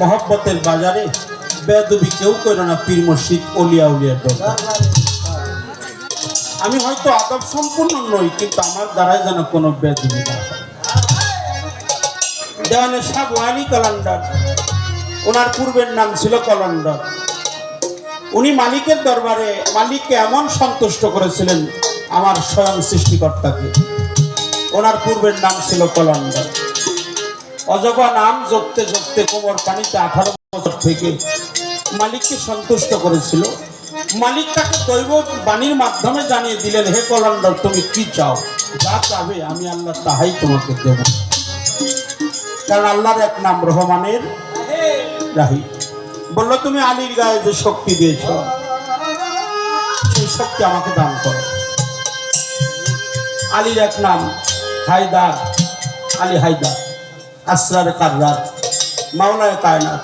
মহব্বতের বাজারে বেদবি কেউ করে না পীর মসজিদ অলিয়া উলিয়ার দরকার আমি হয়তো আদব সম্পূর্ণ নই, কিন্তু আমার দ্বারাই যেন কোনো বেদবি না দেওয়ানে সাহ ওয়ালি কলান্ডার। ওনার পূর্বের নাম ছিল কলন্ডর। উনি মালিকের দরবারে মালিককে এমন সন্তুষ্ট করেছিলেন আমার স্বয়ং সৃষ্টিকর্তাকে। ওনার পূর্বের নাম ছিল কলন্ডর। অজবা নাম জপতে জপতে কোমর পানিতে আঠারো বছর থেকে মালিককে সন্তুষ্ট করেছিল। মালিক তাকে দৈব বাণীর মাধ্যমে জানিয়ে দিলেন, হে কলন্ডর তুমি কি চাও? যা চাবে আমি আল্লাহ তাহাই তোমাকে দেব। কারণ আল্লাহর এক নাম রহমানের রাহি। বলল, তুমি আলীর গায়ে যে শক্তি দিয়েছ, সেই শক্তি আমাকে দান করো। আলীর এক নাম হায়দার, আলী হায়দার। আসরার কার্রার মাওলায় কায়নাত।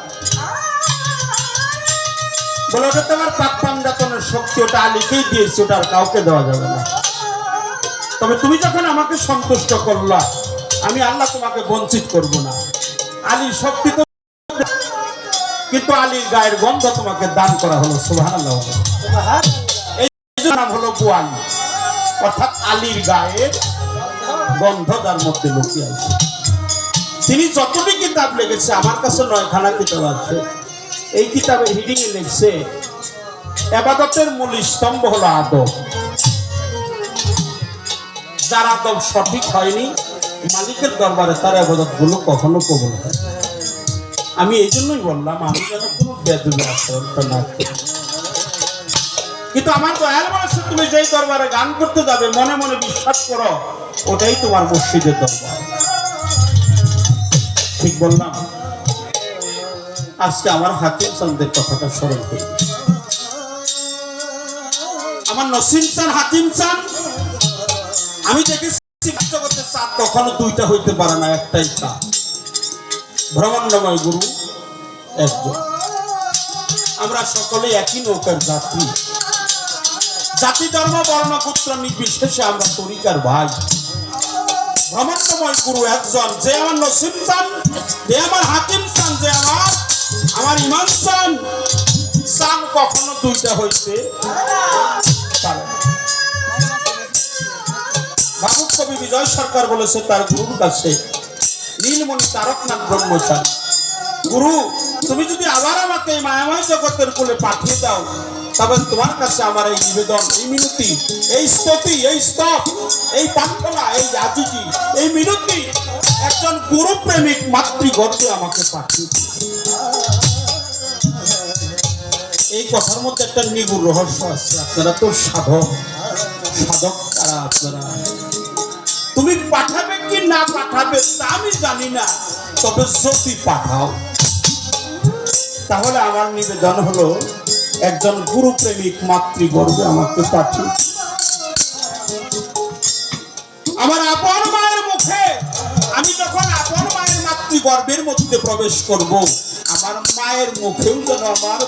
বলে ওটা তোমার পাপ পাঞ্জাতনের শক্তি, ওটা আলীকেই দিয়েছি, ওটা আর কাউকে দেওয়া যাবে না। তবে তুমি যখন আমাকে সন্তুষ্ট করলা, আমি আল্লাহ তোমাকে বঞ্চিত করব না। আলীর শক্তি তো কিন্তু আলীর গায়ের গন্ধ তোমাকে দান করা হলো এই নাম হলো বুয়ালি অর্থাৎ আলীর গায়ের গন্ধ তার মধ্যে লুকিয়ে আছে। তিনি যতটি কিতাব লিখেছে, আমার কাছে নয়খানা কিতাব আছে। এই কিতাবে হিডিং এ লিখছে, এবাদতের মূল স্তম্ভ হলো আদব। যার আদব সঠিক হয়নি, মালিকের দরবারে তার আবাদতগুলো কখনো কবল হয় আমি এই জন্যই বললাম, আমি যেন কোনো বেদবি আচরণটা না কিন্তু আমার তো দয়াল বলেছে তুমি যেই দরবারে গান করতে যাবে, মনে মনে বিশ্বাস করো, ওটাই তোমার মসজিদের দরবার। ঠিক বললাম? আজকে আমার হাকিম চান্দের কথাটা স্মরণ করি। আমার নসিম চান হাকিম চান আমি দেখেছি কখনো দুইটা হইতে পারে না, একটাই চাঁদ ভ্রমণময় গুরু একজন। আমরা সকলে একই নৌকার যাত্রী জাতি, ধর্ম, বর্ণ, পুত্র, নির্বিশেষে আমরা তরিকার ভাই। ভ্রমণময় গুরু একজন, যে আমার নসিম চান, যে আমার হাকিম চান, যে আমার আমার ইমান চান। চান কখনো দুইটা পারে ভাবুক কবি বিজয় সরকার বলেছে, তার গুরুর কাছে নীলমণি তারকনাথ ব্রহ্মচারী গুরু, তুমি যদি আবার আমাকে মায়াময় জগতের কোলে পাঠিয়ে দাও তবে তোমার কাছে আমার এই নিবেদন, এই মিনতি, এই স্তুতি, এই স্তব, এই প্রার্থনা, এই আজিজি, এই মিনতি একজন গুরু প্রেমিক মাতৃগর্ভে আমাকে পাঠিয়ে এই কথার মধ্যে একটা নিগুর রহস্য আছে, আপনারা তো সাধক সাধক তারা আপনারা? তুমি পাঠাবে কি না পাঠাবে তা আমি জানি না, তবে যদি পাঠাও, তাহলে আমার নিবেদন হলো একজন গুরু প্রেমিক মাতৃগর্ভে আমাকে পাঠিয়ে আমার আপন মায়ের মুখে, আমি যখন আপন মায়ের মাতৃগর্ভের মধ্যে প্রবেশ করব, আমার মায়ের মুখেও যেন আমার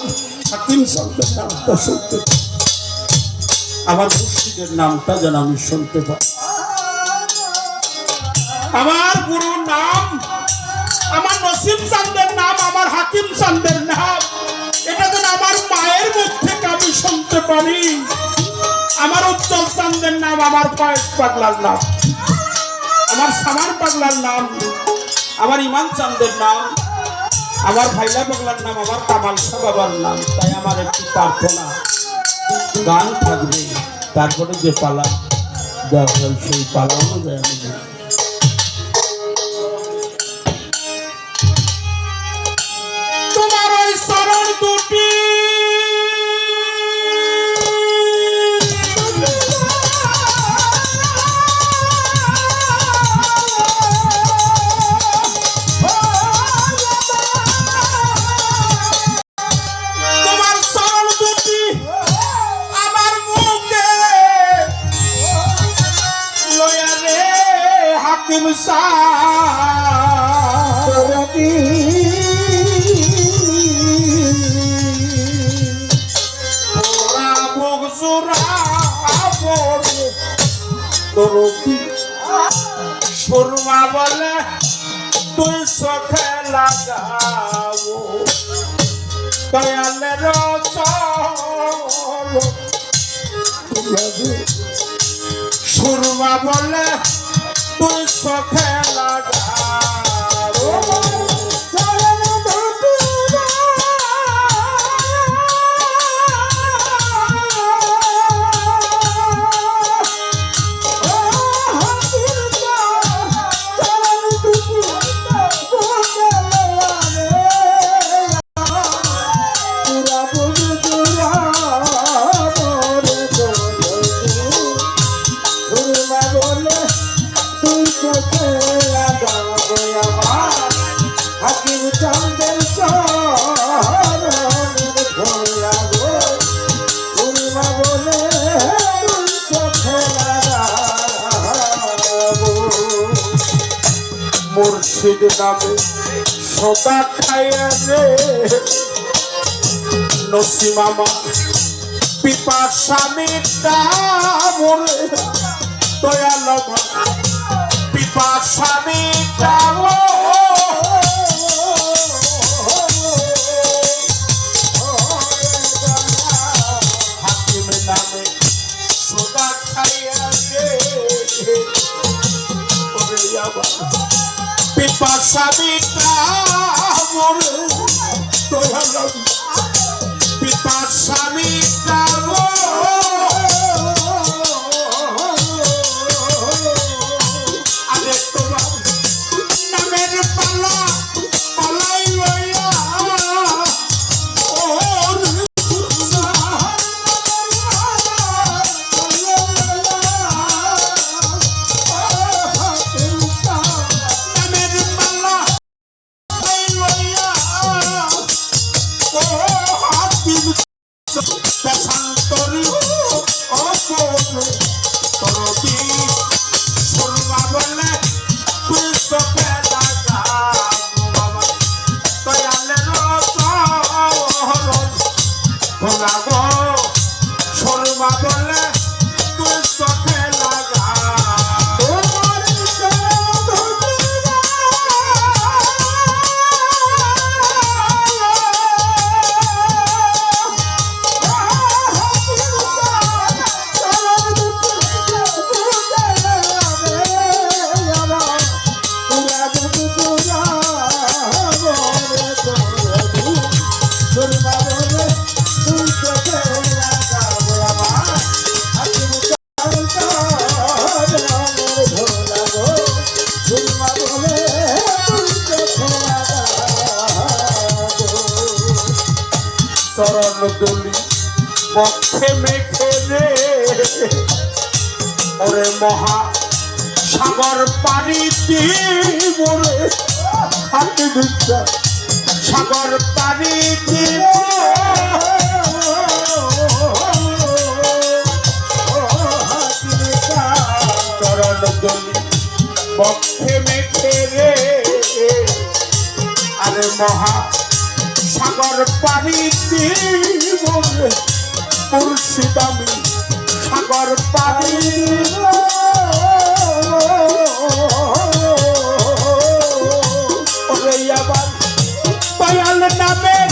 হাকিম সন্তান নামটা শুনতে আমার মুর্শিদের নামটা যেন আমি শুনতে পাই। আমার গুরুর নাম আমার নসিম চান্দের নাম, আমার হাকিম চান্দের নাম। এটা যেন আমার মায়ের মুখ থেকে আমি শুনতে পারি। আমার উজ্জ্বল চান্দের নাম, আমার ফয়েজ পাগলার নাম। আমার সামার পাগলার নাম। আমার ইমান চান্দের নাম। আমার ভাইলা পাগলার নাম, আমার শাহ বাবার নাম। তাই আমার একটি প্রার্থনা, গান থাকবে। তারপরে যে পালা দেওয়া হয় সেই পালা অনুযায়ী আমি পড়ে দরদি সুরমা বলে তুই চোখে লাগাবো। দয়ালের সুরমা বলে মুর্শিদ নামে সদা খাইয়া রে নসিমামা পিপা স্বামী বলে দয়াল পিপা স্বামী হাকিম ভোলা I সুরমা দলি পক্ষে মেখে রে ওরে মহা সাগর পানি মোরে হাতে দিচ্ছা সাগর পানি দিব চরণ দলি পক্ষে মেখে রে মহা সাগর পানি মুর্শিদ আমি সাগর পানি আমার আবার দয়াল নামে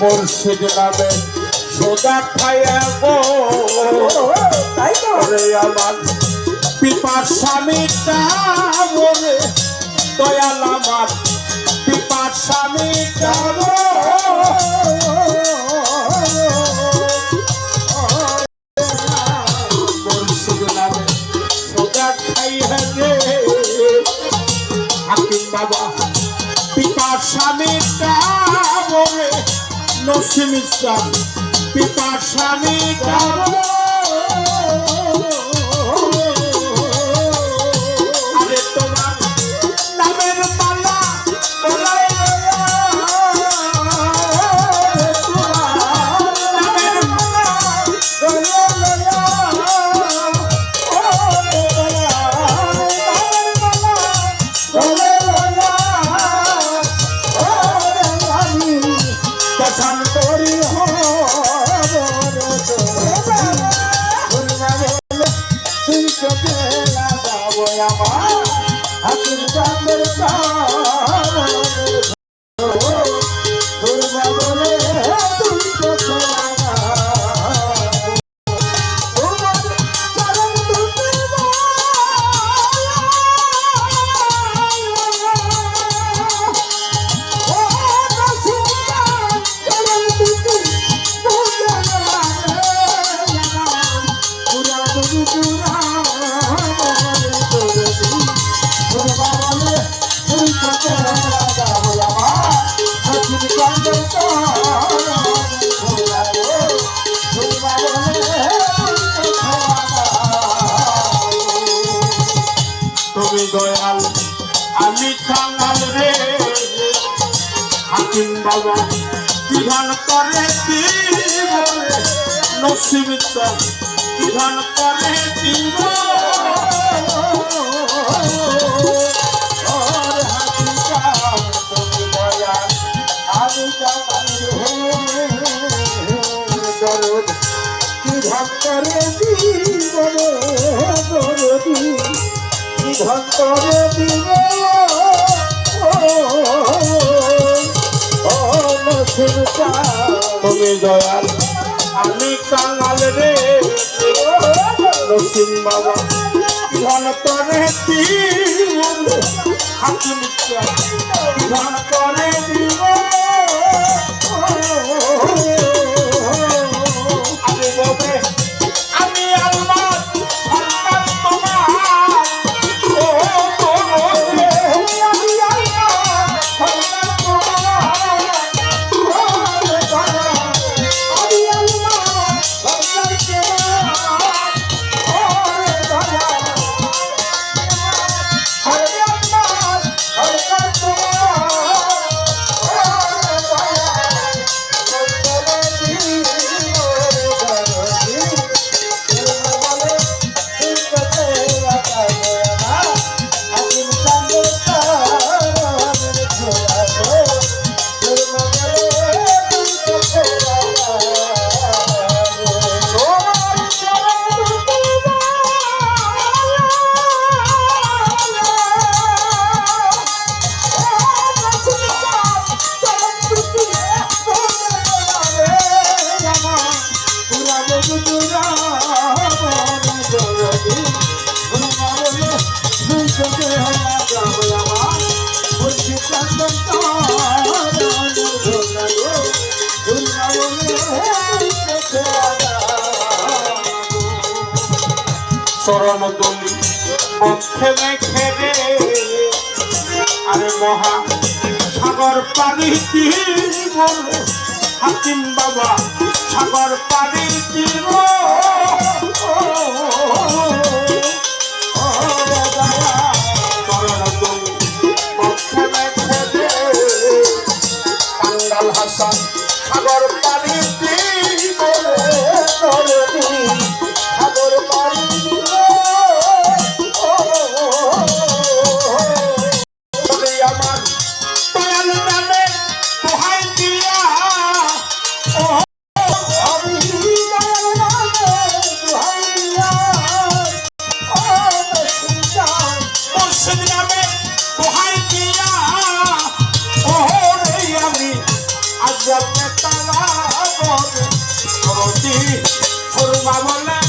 মুর্শিদ নামে সোজা খায়া গো। রে আমার পিপার স্বামীটা বলে আমার পিপার স্বামীটা বাবা। পিপার স্বামীটা বলে নসিম ইসলাম পিপার স্বামীটা আমি কাঙাল রে। হাকিম বাবা, বিধান করে কি বলে? নসিবিত বিধান করে কি দরদি কি ভক্তরে দিবে তুমি দয়াল। আমি কাঙাল রে। নসিম বাবা বিধান করে কি বলে হাকিম বিধান চরণ তুমি পক্ষে মেখে রে। আরে মহা সাগর পানি হাকিম বাবা সাগর পানি কি সরবা বলা